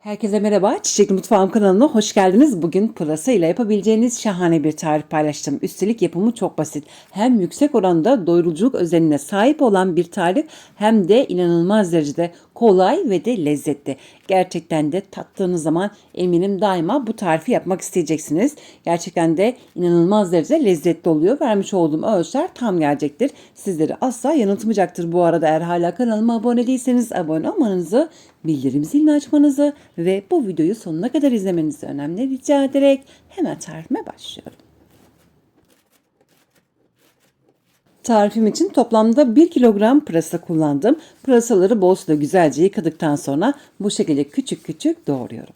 Herkese merhaba. Çiçekli Mutfağım kanalına hoş geldiniz. Bugün pırasa ile yapabileceğiniz şahane bir tarif paylaştım. Üstelik yapımı çok basit. Hem yüksek oranda doyuruculuk özelliğine sahip olan bir tarif hem de inanılmaz derecede kolay ve de lezzetli. Gerçekten de tattığınız zaman eminim daima bu tarifi yapmak isteyeceksiniz. Gerçekten de inanılmaz derecede lezzetli oluyor. Vermiş olduğum ölçüler tam gelecektir. Sizleri asla yanıltmayacaktır. Bu arada eğer hala kanalıma abone değilseniz abone olmanızı, bildirim zilini açmanızı ve bu videoyu sonuna kadar izlemenizi önemli rica ederek hemen tarifime başlıyorum. Tarifim için toplamda 1 kilogram pırasa kullandım. Pırasaları bol suda güzelce yıkadıktan sonra bu şekilde küçük küçük doğruyorum.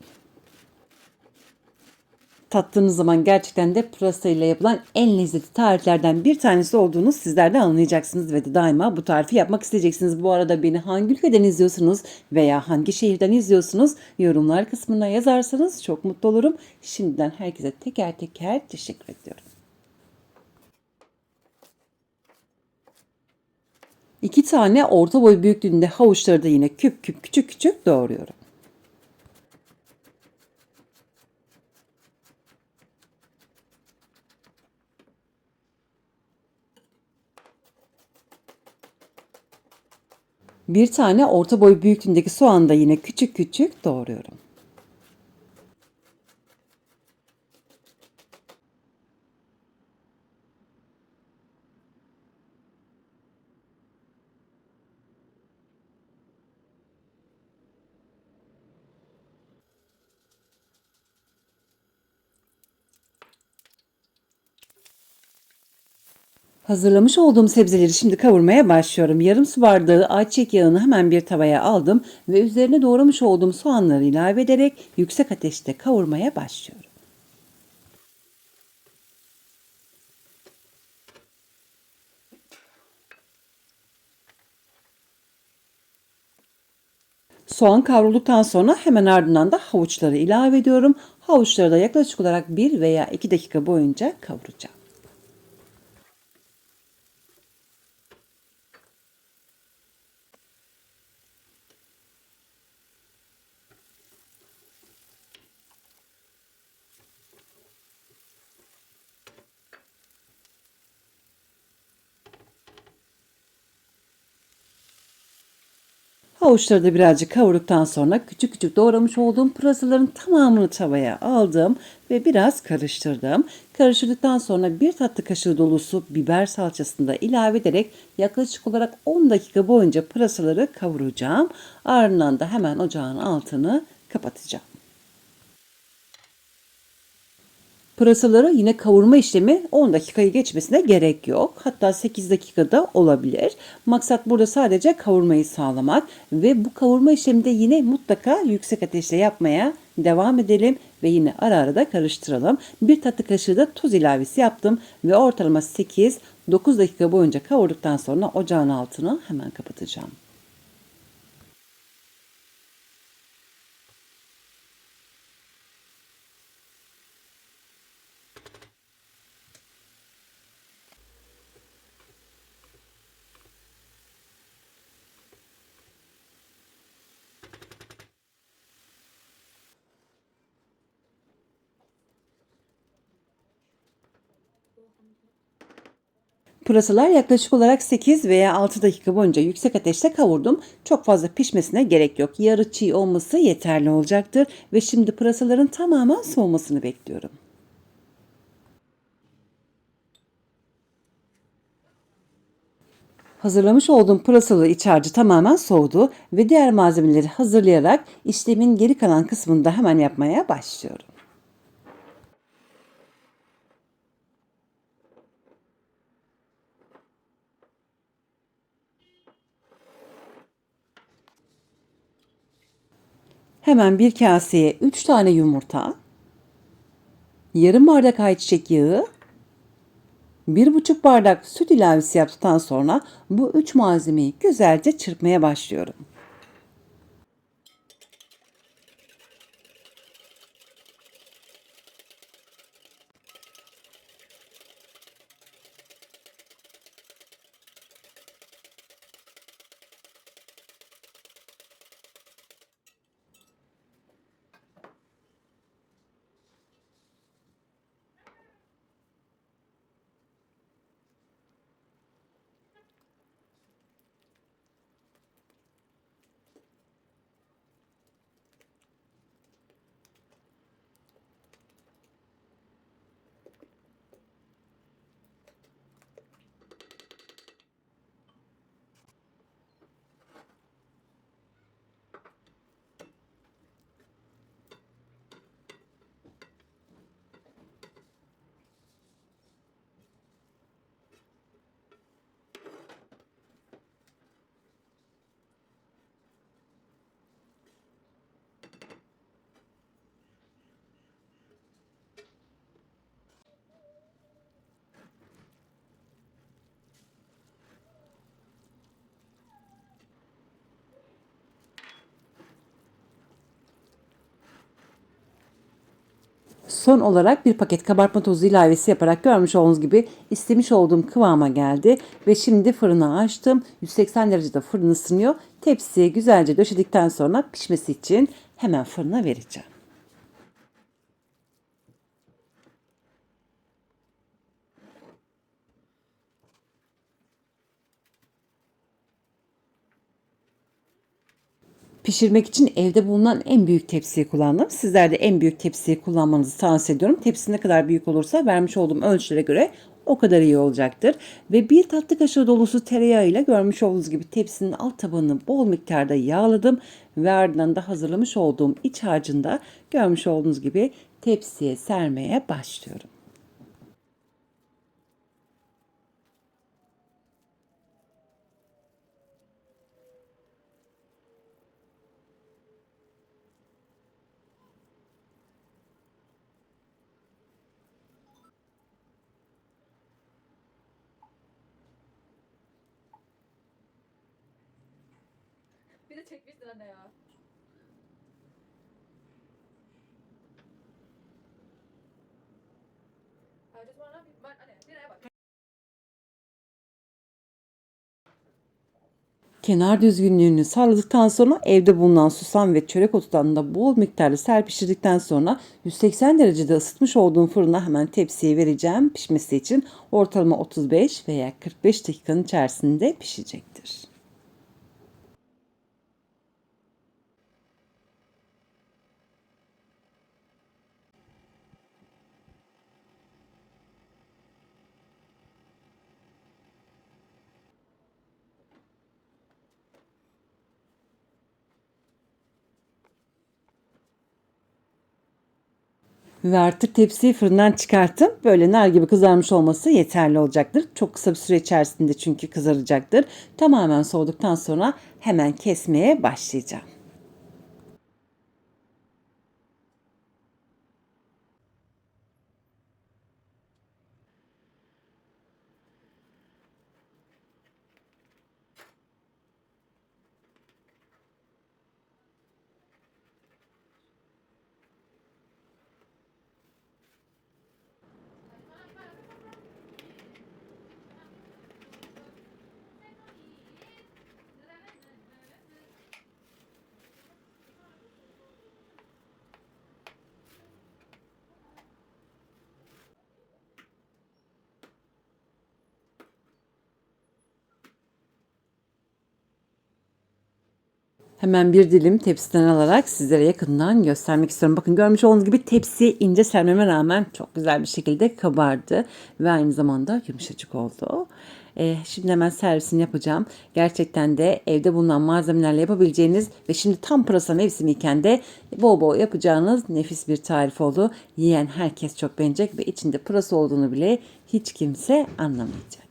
Tattığınız zaman gerçekten de pırasa ile yapılan en lezzetli tariflerden bir tanesi olduğunu sizler de anlayacaksınız ve de daima bu tarifi yapmak isteyeceksiniz. Bu arada beni hangi ülkeden izliyorsunuz veya hangi şehirden izliyorsunuz yorumlar kısmına yazarsanız çok mutlu olurum. Şimdiden herkese teker teker teşekkür ediyorum. İki tane orta boy büyüklüğünde havuçları da yine küp küp küçük küçük doğruyorum. Bir tane orta boy büyüklüğündeki soğanı da yine küçük küçük doğruyorum. Hazırlamış olduğum sebzeleri şimdi kavurmaya başlıyorum. Yarım su bardağı ayçiçek yağını hemen bir tavaya aldım ve üzerine doğramış olduğum soğanları ilave ederek yüksek ateşte kavurmaya başlıyorum. Soğan kavrulduktan sonra hemen ardından da havuçları ilave ediyorum. Havuçları da yaklaşık olarak 1 veya 2 dakika boyunca kavuracağım. Havuçları da birazcık kavurduktan sonra küçük küçük doğramış olduğum pırasaların tamamını tavaya aldım ve biraz karıştırdım. Karıştırdıktan sonra bir tatlı kaşığı dolusu biber salçasını da ilave ederek yaklaşık olarak 10 dakika boyunca pırasaları kavuracağım. Ardından da hemen ocağın altını kapatacağım. Pırasaları yine kavurma işlemi 10 dakikayı geçmesine gerek yok. Hatta 8 dakikada olabilir. Maksat burada sadece kavurmayı sağlamak ve bu kavurma işleminde yine mutlaka yüksek ateşte yapmaya devam edelim ve yine ara ara da karıştıralım. Bir tatlı kaşığı da tuz ilavesi yaptım ve ortalama 8-9 dakika boyunca kavurduktan sonra ocağın altını hemen kapatacağım. Pırasalar yaklaşık olarak 8 veya 6 dakika boyunca yüksek ateşte kavurdum. Çok fazla pişmesine gerek yok. Yarı çiğ olması yeterli olacaktır. Ve şimdi pırasaların tamamen soğumasını bekliyorum. Hazırlamış olduğum pırasalı iç harcı tamamen soğudu ve diğer malzemeleri hazırlayarak işlemin geri kalan kısmını da hemen yapmaya başlıyorum. Hemen bir kaseye 3 tane yumurta, yarım bardak ayçiçek yağı, bir buçuk bardak süt ilavesi yaptıktan sonra bu üç malzemeyi güzelce çırpmaya başlıyorum. Son olarak bir paket kabartma tozu ilavesi yaparak görmüş olduğunuz gibi istemiş olduğum kıvama geldi. Ve şimdi fırına açtım. 180 derecede fırın ısınıyor. Tepsiye güzelce döşedikten sonra pişmesi için hemen fırına vereceğim. Pişirmek için evde bulunan en büyük tepsiyi kullandım. Sizler de en büyük tepsiyi kullanmanızı tavsiye ediyorum. Tepsi ne kadar büyük olursa vermiş olduğum ölçülere göre o kadar iyi olacaktır. Ve bir tatlı kaşığı dolusu tereyağı ile görmüş olduğunuz gibi tepsinin alt tabanını bol miktarda yağladım. Ve ardından da hazırlamış olduğum iç harcında görmüş olduğunuz gibi tepsiye sermeye başlıyorum. Bir de çekmişsin anne ya. Herkes bana bir ben anne nereye bak. Kenar düzgünlüğünü sağladıktan sonra evde bulunan susam ve çörek otundan da bol miktarda serpiştirdikten sonra 180 derecede ısıtmış olduğum fırına hemen tepsiye vereceğim. Pişmesi için ortalama 35 veya 45 dakikanın içerisinde pişecektir. Ve artık tepsiyi fırından çıkarttım. Böyle nar gibi kızarmış olması yeterli olacaktır. Çok kısa bir süre içerisinde çünkü kızaracaktır. Tamamen soğuduktan sonra hemen kesmeye başlayacağım. Hemen bir dilim tepsiden alarak sizlere yakından göstermek istiyorum. Bakın görmüş olduğunuz gibi tepsi ince sermeme rağmen çok güzel bir şekilde kabardı. Ve aynı zamanda yumuşacık oldu. Ee, şimdi hemen servisini yapacağım. Gerçekten de evde bulunan malzemelerle yapabileceğiniz ve şimdi tam pırasa mevsimiyken de bol bol yapacağınız nefis bir tarif oldu. Yiyen herkes çok beğenecek ve içinde pırasa olduğunu bile hiç kimse anlamayacak.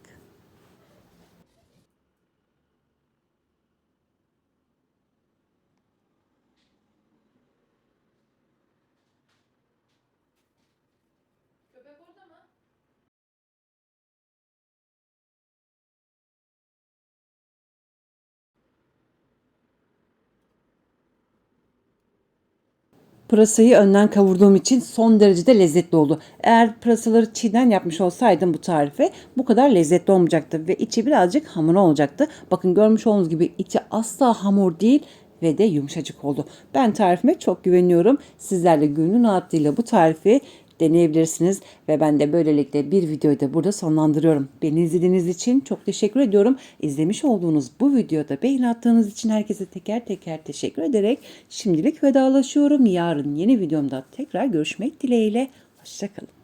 Pırasayı önden kavurduğum için son derecede lezzetli oldu. Eğer pırasaları çiğden yapmış olsaydım bu tarife bu kadar lezzetli olmayacaktı ve içi birazcık hamur olacaktı. Bakın görmüş olduğunuz gibi içi asla hamur değil ve de yumuşacık oldu. Ben tarifime çok güveniyorum. Sizler de gönül rahatlığıyla bu tarifi deneyebilirsiniz ve ben de böylelikle bir videoyu da burada sonlandırıyorum. Beni izlediğiniz için çok teşekkür ediyorum. İzlemiş olduğunuz bu videoda beğeni attığınız için herkese teker teker teşekkür ederek şimdilik vedalaşıyorum. Yarın yeni videomda tekrar görüşmek dileğiyle. Hoşçakalın.